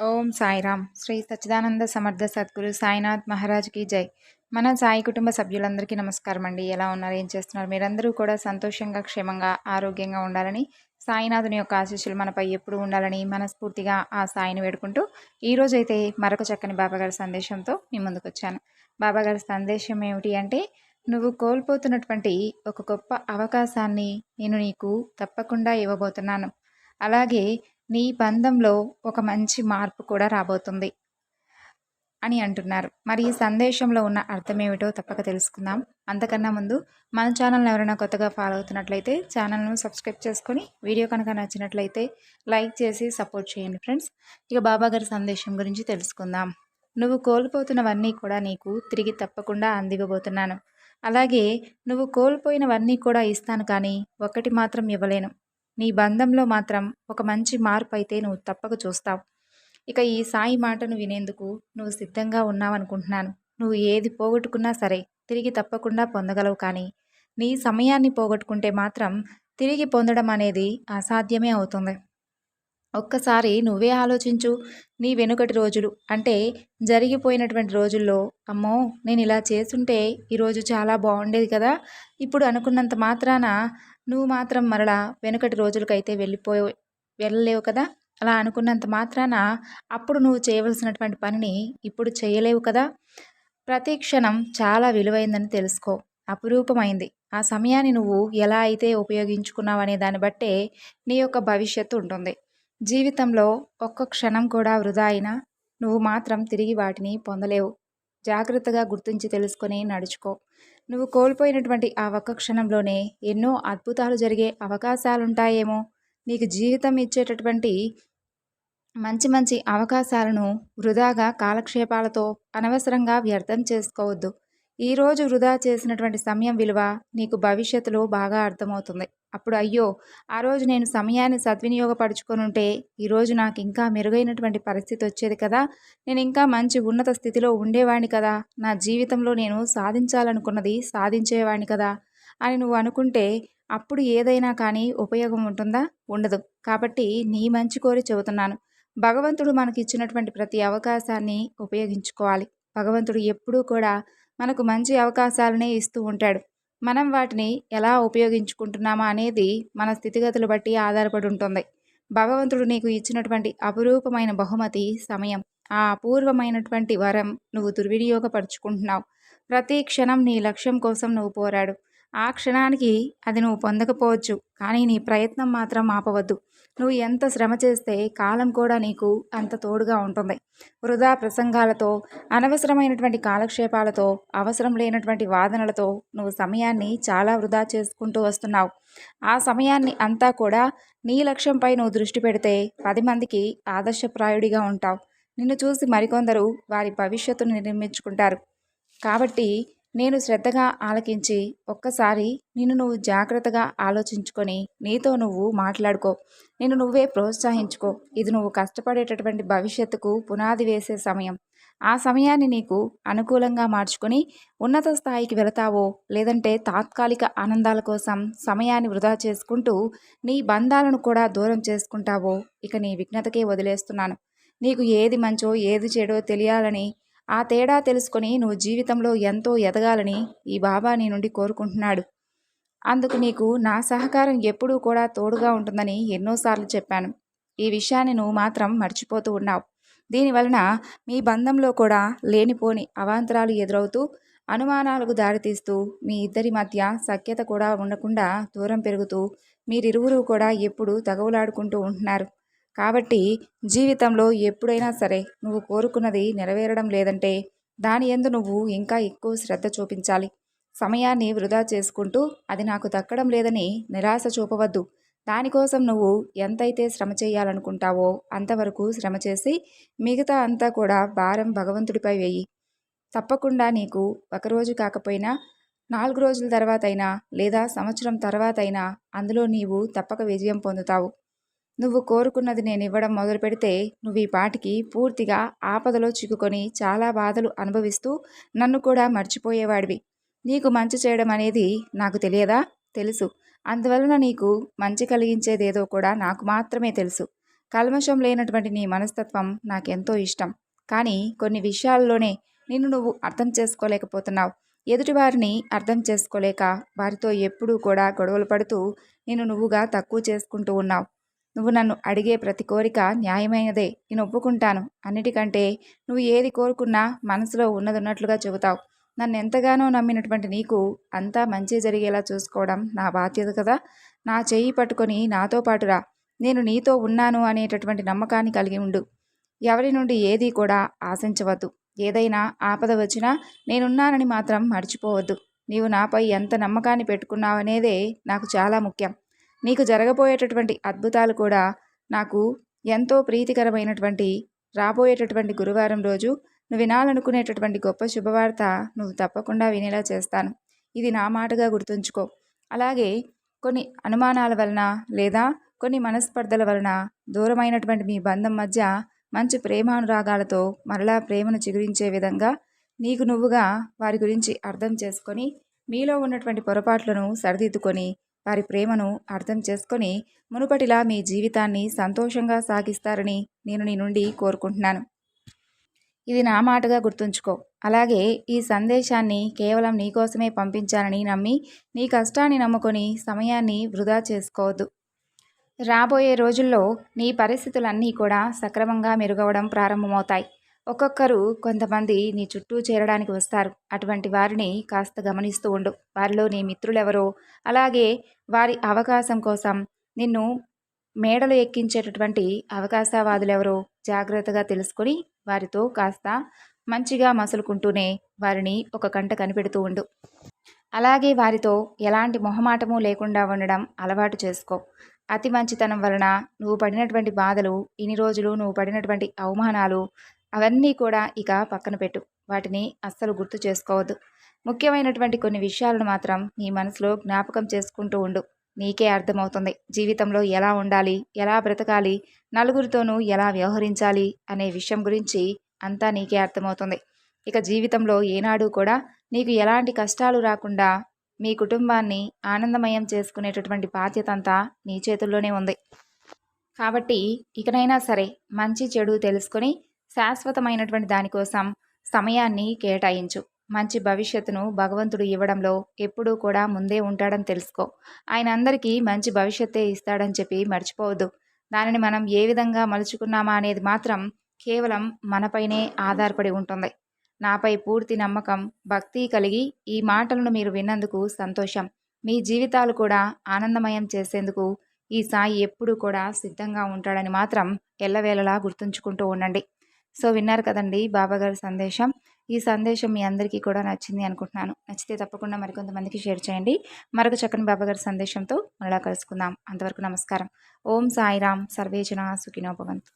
ఓం సాయిరామ్. శ్రీ సచ్చిదానంద సమర్థ సద్గురు సాయినాథ్ మహారాజ్కి జై. మన సాయి కుటుంబ సభ్యులందరికీ నమస్కారం అండి. ఎలా ఉన్నారు? ఏం చేస్తున్నారు? మీరందరూ కూడా సంతోషంగా క్షేమంగా ఆరోగ్యంగా ఉండాలని సాయినాథుని యొక్క ఆశీస్సులు మనపై ఎప్పుడు ఉండాలని మనస్ఫూర్తిగా ఆ సాయిని వేడుకుంటూ ఈరోజైతే మరొక చక్కని బాబాగారి సందేశంతో మీ ముందుకు వచ్చాను బాబాగారి సందేశం ఏమిటి అంటే నువ్వు కోల్పోతున్నటువంటి ఒక గొప్ప అవకాశాన్ని నేను నీకు తప్పకుండా ఇవ్వబోతున్నాను. అలాగే నీ బంధంలో ఒక మంచి మార్పు కూడా రాబోతుంది అని అంటున్నారు. మరి ఈ సందేశంలో ఉన్న అర్థం ఏమిటో తప్పక తెలుసుకుందాం. అంతకన్నా ముందు మన ఛానల్ని ఎవరైనా కొత్తగా ఫాలో అవుతున్నట్లయితే ఛానల్ను సబ్స్క్రైబ్ చేసుకొని వీడియో కనుక నచ్చినట్లయితే లైక్ చేసి సపోర్ట్ చేయండి ఫ్రెండ్స్ ఇక బాబా గారి సందేశం గురించి తెలుసుకుందాం. నువ్వు కోల్పోతున్నవన్నీ కూడా నీకు తిరిగి తప్పకుండా అందివ్వబోతున్నాను. అలాగే నువ్వు కోల్పోయినవన్నీ కూడా ఇస్తాను కానీ ఒకటి మాత్రం ఇవ్వలేను. నీ బంధంలో మాత్రం ఒక మంచి మార్పు అయితే నువ్వు తప్పక చూస్తావు. ఇక ఈ సాయి మాటను వినేందుకు నువ్వు సిద్ధంగా ఉన్నావనుకుంటున్నాను. నువ్వు ఏది పోగొట్టుకున్నా సరే తిరిగి తప్పకుండా పొందగలవు కానీ నీ సమయాన్ని పోగొట్టుకుంటే మాత్రం తిరిగి పొందడం అనేది అసాధ్యమే అవుతుంది. ఒక్కసారి నువ్వే ఆలోచించు నీ వెనుకటి రోజులు అంటే జరిగిపోయినటువంటి రోజుల్లో అమ్మో నేను ఇలా చేస్తుంటే ఈరోజు చాలా బాగుండేది కదా ఇప్పుడు అనుకున్నంత మాత్రాన నువ్వు మాత్రం మరలా వెనుకటి రోజులకైతే వెళ్ళిపోయి వెళ్ళలేవు కదా? అలా అనుకున్నంత మాత్రాన అప్పుడు నువ్వు చేయవలసినటువంటి పనిని ఇప్పుడు చేయలేవు కదా? ప్రతి క్షణం చాలా విలువైందని తెలుసుకో. అపురూపమైంది. ఆ సమయాన్ని నువ్వు ఎలా అయితే ఉపయోగించుకున్నావు అనే దాన్ని బట్టే నీ యొక్క భవిష్యత్తు ఉంటుంది. జీవితంలో ఒక్క క్షణం కూడా వృధా అయినా నువ్వు మాత్రం తిరిగి వాటిని పొందలేవు. జాగ్రత్తగా గుర్తించి తెలుసుకొని నడుచుకో. నువ్వు కోల్పోయినటువంటి ఆ ఒక్క క్షణంలోనే ఎన్నో అద్భుతాలు జరిగే అవకాశాలుంటాయేమో. నీకు జీవితం ఇచ్చేటటువంటి మంచి మంచి అవకాశాలను వృధాగా కాలక్షేపాలతో అనవసరంగా వ్యర్థం చేసుకోవద్దు. ఈరోజు వృధా చేసినటువంటి సమయం విలువ నీకు భవిష్యత్తులో బాగా అర్థమవుతుంది. అప్పుడు అయ్యో ఆ రోజు నేను సమయాన్ని సద్వినియోగపరుచుకొని ఉంటే ఈరోజు నాకు ఇంకా మెరుగైనటువంటి పరిస్థితి వచ్చేది కదా. నేను ఇంకా మంచి ఉన్నత స్థితిలో ఉండేవాడిని కదా. నా జీవితంలో నేను సాధించాలనుకున్నది సాధించేవాడిని కదా అని నువ్వు అనుకుంటే అప్పుడు ఏదైనా కానీ ఉపయోగం ఉంటుందా? ఉండదు. కాబట్టి నీ మంచి కోరి చెబుతున్నాను. భగవంతుడు మనకి ఇచ్చినటువంటి ప్రతి అవకాశాన్ని ఉపయోగించుకోవాలి. భగవంతుడు ఎప్పుడూ కూడా మనకు మంచి అవకాశాలనే ఇస్తూ ఉంటాడు. మనం వాటిని ఎలా ఉపయోగించుకుంటున్నామా అనేది మన స్థితిగతులు బట్టి ఆధారపడి ఉంటుంది. భగవంతుడు నీకు ఇచ్చినటువంటి అపురూపమైన బహుమతి సమయం. ఆ అపూర్వమైనటువంటి వరం నువ్వు దుర్వినియోగపరుచుకుంటున్నావు. ప్రతి క్షణం నీ లక్ష్యం కోసం నువ్వు పోరాడు. ఆ క్షణానికి అది నువ్వు పొందకపోవచ్చు కానీ నీ ప్రయత్నం మాత్రం ఆపవద్దు. నువ్వు ఎంత శ్రమ చేస్తే కాలం కూడా నీకు అంత తోడుగా ఉంటుంది. వృధా ప్రసంగాలతో అనవసరమైనటువంటి కాలక్షేపాలతో అవసరం లేనటువంటి వాదనలతో నువ్వు సమయాన్ని చాలా వృధా చేసుకుంటూ వస్తున్నావు. ఆ సమయాన్ని అంతా కూడా నీ లక్ష్యంపై నువ్వు దృష్టి పెడితే పది మందికి ఆదర్శప్రాయుడిగా ఉంటావు. నిన్ను చూసి మరికొందరు వారి భవిష్యత్తును నిర్మించుకుంటారు. కాబట్టి నేను శ్రద్ధగా ఆలకించి ఒక్కసారి నిన్ను నువ్వు జాగ్రత్తగా ఆలోచించుకొని నీతో నువ్వు మాట్లాడుకో. నేను నువ్వే ప్రోత్సహించుకో. ఇది నువ్వు కష్టపడేటటువంటి భవిష్యత్తుకు పునాది వేసే సమయం. ఆ సమయాన్ని నీకు అనుకూలంగా మార్చుకొని ఉన్నత స్థాయికి వెళతావో లేదంటే తాత్కాలిక ఆనందాల కోసం సమయాన్ని వృధా చేసుకుంటూ నీ బంధాలను కూడా దూరం చేసుకుంటావో ఇక నీ విఘ్నతకే వదిలేస్తున్నాను. నీకు ఏది మంచో ఏది చెడో తెలియాలని ఆ తేడా తెలుసుకొని నువ్వు జీవితంలో ఎంతో ఎదగాలని ఈ బాబా నీ నుండి కోరుకుంటున్నాడు. అందుకు నీకు నా సహకారం ఎప్పుడూ కూడా తోడుగా ఉంటుందని ఎన్నోసార్లు చెప్పాను. ఈ విషయాన్ని నువ్వు మాత్రం మర్చిపోతూ ఉన్నావు. దీనివలన మీ బంధంలో కూడా లేనిపోని అవాంతరాలు ఎదురవుతూ అనుమానాలకు దారితీస్తూ మీ ఇద్దరి మధ్య సఖ్యత కూడా ఉండకుండా దూరం పెరుగుతూ మీరిరువురు కూడా ఎప్పుడూ తగవులాడుకుంటూ ఉంటున్నారు. కాబట్టి జీవితంలో ఎప్పుడైనా సరే నువ్వు కోరుకున్నది నెరవేరడం లేదంటే దాని ఎందు నువ్వు ఇంకా ఎక్కువ శ్రద్ధ చూపించాలి. సమయాన్ని వృధా చేసుకుంటూ అది నాకు దక్కడం లేదని నిరాశ చూపవద్దు. దానికోసం నువ్వు ఎంతైతే శ్రమ చేయాలనుకుంటావో అంతవరకు శ్రమ చేసి మిగతా అంతా కూడా భారం భగవంతుడిపై వేయి. తప్పకుండా నీకు ఒకరోజు కాకపోయినా నాలుగు రోజుల తర్వాత అయినా లేదా సంవత్సరం తర్వాత అయినా అందులో నీవు తప్పక విజయం పొందుతావు. నువ్వు కోరుకున్నది నేను ఇవ్వడం మొదలు పెడితే నువ్వు ఈ పాటికి పూర్తిగా ఆపదలో చిక్కుకొని చాలా బాధలు అనుభవిస్తూ నన్ను కూడా మర్చిపోయేవాడివి. నీకు మంచి చేయడం అనేది నాకు తెలియదా? తెలుసు. అందువలన నీకు మంచి కలిగించేదేదో కూడా నాకు మాత్రమే తెలుసు. కల్మషం లేనటువంటి నీ మనస్తత్వం నాకెంతో ఇష్టం. కానీ కొన్ని విషయాల్లోనే నిన్ను నువ్వు అర్థం చేసుకోలేకపోతున్నావు. ఎదుటివారిని అర్థం చేసుకోలేక వారితో ఎప్పుడూ కూడా గొడవలు పడుతూ నేను నువ్వుగా తక్కువ చేసుకుంటూ ఉన్నావు. నువ్వు నన్ను అడిగే ప్రతి కోరిక న్యాయమైనదే నేను ఒప్పుకుంటాను. అన్నిటికంటే నువ్వు ఏది కోరుకున్నా మనసులో ఉన్నదిన్నట్లుగా చెబుతావు. నన్ను ఎంతగానో నమ్మినటువంటి నీకు అంతా మంచి జరిగేలా చూసుకోవడం నా బాధ్యత కదా. నా చెయ్యి పట్టుకొని నాతో పాటురా నేను నీతో ఉన్నాను అనేటటువంటి నమ్మకాన్ని కలిగి ఉండు. ఎవరి నుండి ఏది కూడా ఆశించవద్దు. ఏదైనా ఆపద వచ్చినా నేనున్నానని మాత్రం మర్చిపోవద్దు. నీవు నాపై ఎంత నమ్మకాన్ని పెట్టుకున్నావనేదే నాకు చాలా ముఖ్యం. నీకు జరగబోయేటటువంటి అద్భుతాలు కూడా నాకు ఎంతో ప్రీతికరమైనటువంటి రాబోయేటటువంటి గురువారం రోజు నువ్వు వినాలనుకునేటటువంటి గొప్ప శుభవార్త నువ్వు తప్పకుండా వినేలా చేస్తాను. ఇది నా మాటగా గుర్తుంచుకో. అలాగే కొన్ని అనుమానాల వలన లేదా కొన్ని మనస్పర్ధల వలన దూరమైనటువంటి మీ బంధం మధ్య మంచి ప్రేమానురాగాలతో మరలా ప్రేమను చిగురించే విధంగా నీకు నువ్వుగా వారి గురించి అర్థం చేసుకొని మీలో ఉన్నటువంటి పొరపాట్లను సరిదిద్దుకొని వారి ప్రేమను అర్థం చేసుకొని మునుపటిలా మీ జీవితాన్ని సంతోషంగా సాగిస్తారని నేను నీ నుండి కోరుకుంటున్నాను. ఇది నా మాటగా గుర్తుంచుకో. అలాగే ఈ సందేశాన్ని కేవలం నీకోసమే పంపించానని నమ్మి నీ కష్టాన్ని నమ్ముకొని సమయాన్ని వృధా చేసుకోవద్దు. రాబోయే రోజుల్లో నీ పరిస్థితులన్నీ కూడా సక్రమంగా మెరుగవడం ప్రారంభమవుతాయి. ఒక్కొక్కరు కొంతమంది నీ చుట్టూ చేరడానికి వస్తారు. అటువంటి వారిని కాస్త గమనిస్తూ ఉండు. వారిలో నీ మిత్రులెవరో? అలాగే వారి అవకాశం కోసం నిన్ను మేడలు ఎక్కించేటటువంటి అవకాశవాదులెవరో? జాగ్రత్తగా తెలుసుకొని వారితో కాస్త మంచిగా మసులుకుంటూనే వారిని ఒక కంట కనిపెడుతూ ఉండు. అలాగే వారితో ఎలాంటి మొహమాటము లేకుండా ఉండడం అలవాటు చేసుకో. అతి మంచితనం వలన నువ్వు పడినటువంటి బాధలు ఇన్ని రోజులు నువ్వు పడినటువంటి అవమానాలు అవన్నీ కూడా ఇక పక్కన పెట్టు. వాటిని అస్సలు గుర్తు చేసుకోవద్దు. ముఖ్యమైనటువంటి కొన్ని విషయాలను మాత్రం నీ మనసులో జ్ఞాపకం చేసుకుంటూ ఉండు. నీకే అర్థమవుతుంది. జీవితంలో ఎలా ఉండాలి? ఎలా బ్రతకాలి? నలుగురితోనూ ఎలా వ్యవహరించాలి? అనే విషయం గురించి అంతా నీకే అర్థమవుతుంది. ఇక జీవితంలో ఏనాడు కూడా నీకు ఎలాంటి కష్టాలు రాకుండా మీ కుటుంబాన్ని ఆనందమయం చేసుకునేటటువంటి బాధ్యత అంతా నీ చేతుల్లోనే ఉంది. కాబట్టి ఇకనైనా సరే మంచి చెడు తెలుసుకొని శాశ్వతమైనటువంటి దానికోసం సమయాన్ని కేటాయించు. మంచి భవిష్యత్తును భగవంతుడు ఇవ్వడంలో ఎప్పుడూ కూడా ముందే ఉంటాడని తెలుసుకో. ఆయన అందరికీ మంచి భవిష్యత్తే ఇస్తాడని చెప్పి మర్చిపోవద్దు. దానిని మనం ఏ విధంగా మలుచుకున్నామా అనేది మాత్రం కేవలం మనపైనే ఆధారపడి ఉంటుంది. నాపై పూర్తి నమ్మకం భక్తి కలిగి ఈ మాటలను మీరు విన్నందుకు సంతోషం. మీ జీవితాలు కూడా ఆనందమయం చేసేందుకు ఈ సాయి ఎప్పుడూ కూడా సిద్ధంగా ఉంటాడని మాత్రం ఎల్లవేళలా గుర్తుంచుకుంటూ ఉండండి. సో విన్నారు కదండి బాబాగారి సందేశం. ఈ సందేశం మీ అందరికీ కూడా నచ్చింది అనుకుంటున్నాను. నచ్చితే తప్పకుండా మరికొంతమందికి షేర్ చేయండి. మరొక చక్కని బాబాగారి సందేశంతో మళ్ళా కలుసుకుందాం. అంతవరకు నమస్కారం. ఓం సాయిరామ్ సర్వేజన సుఖినోభవంతు